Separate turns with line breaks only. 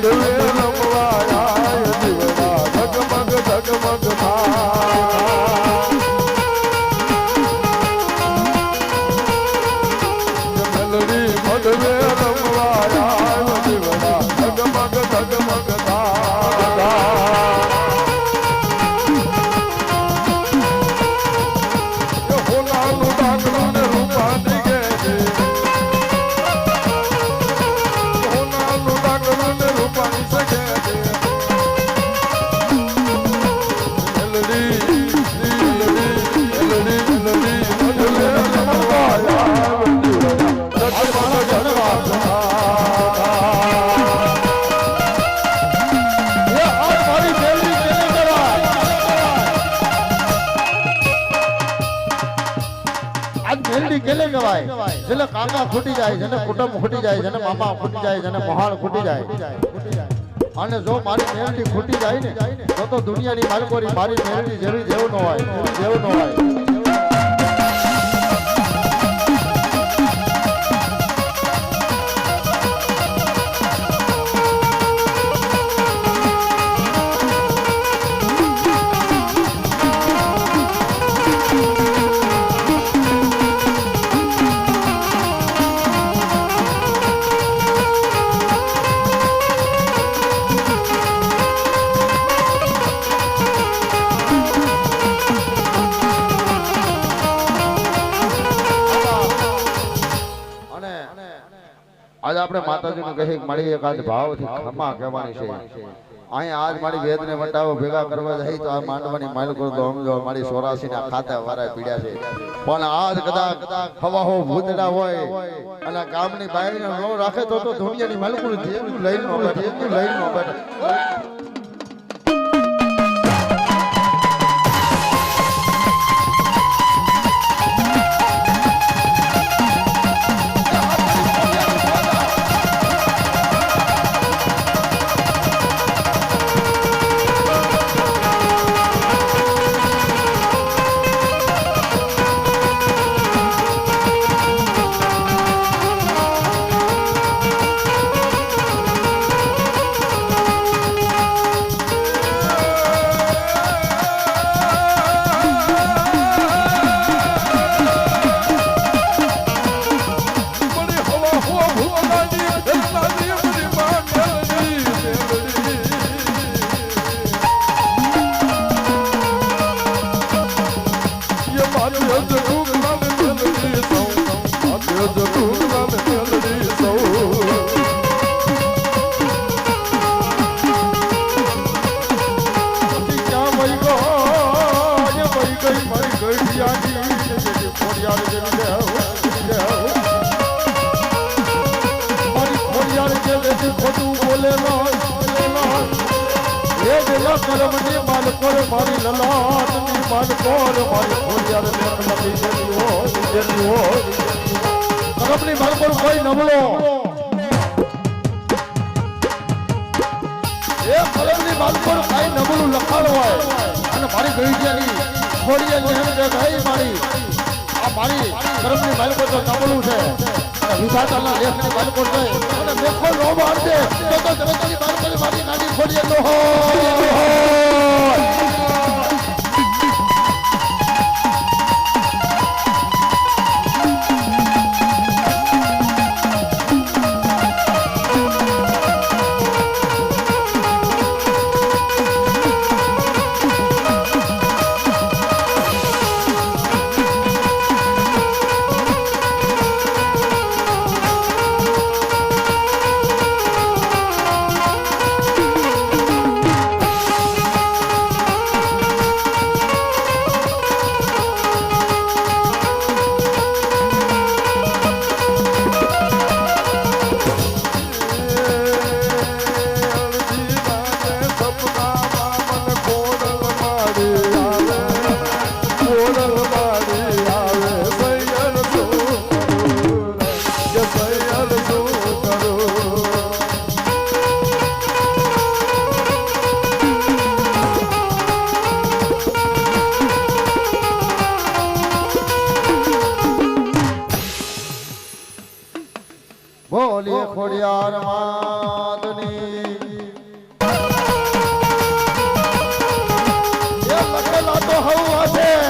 મધવે રમવાયા જીવડા ઝગમગ ઝગમગ થાય મેલડી ઝગમગ ઝગમગ હોલાનું ડાકણું મેલડી
કહેવાય? જેને કાકા ખૂટી જાય, જેને કુટુંબ ખૂટી જાય, જેને મામા ખૂટી જાય, જેને મહાણ ખૂટી જાય. અને જો મારી મેલડી ખૂટી જાય ને, તો દુનિયાની માલકોરી મારી મેલડી જેવી જેવું ન હોય જેવું ન હોય. આજે આપણે માતાજીને કહી મળી એક આજ ભાવથી ખમા કહેવાની છે. અહીંયા આજ મારી વેદને વટાવો ભેગા કરવા જાય તો આ માંડવાની માલિકો તો સમજો મારી સોરાસી ના ખાતા વારા પીડ્યા છે. પણ આજ કદાચ ખવાહો ભૂતડા હોય અને ગામની બાયરીને ન રાખે તો તો દુનિયાની માલિકો જેવું લઈ નો લઈ
ಹೌದು કરમની માલકોર મારી લલાટની માલકોર મારી ખોડિયાર લેખ લખી દેતી હો દેવી હો કરમની માલકોર કોઈ નબળો. એ કરમની માલકોર કાંઈ નબળું લખાણ હોય, અને મારી ગઈડિયાની ખોડિયાર લેખ જે ભાઈ મારી. આ મારી કરમની માલકોર તો નબળું છે. અને વિધાતાના લેખની માલકોર છે અને મેખો નો મારજે તો તો જગતની માલકોર મારી નાની ખોડિયાર નો હોય બોલીએ ખોડિયાર માતની એ લખેલા તો હવા છે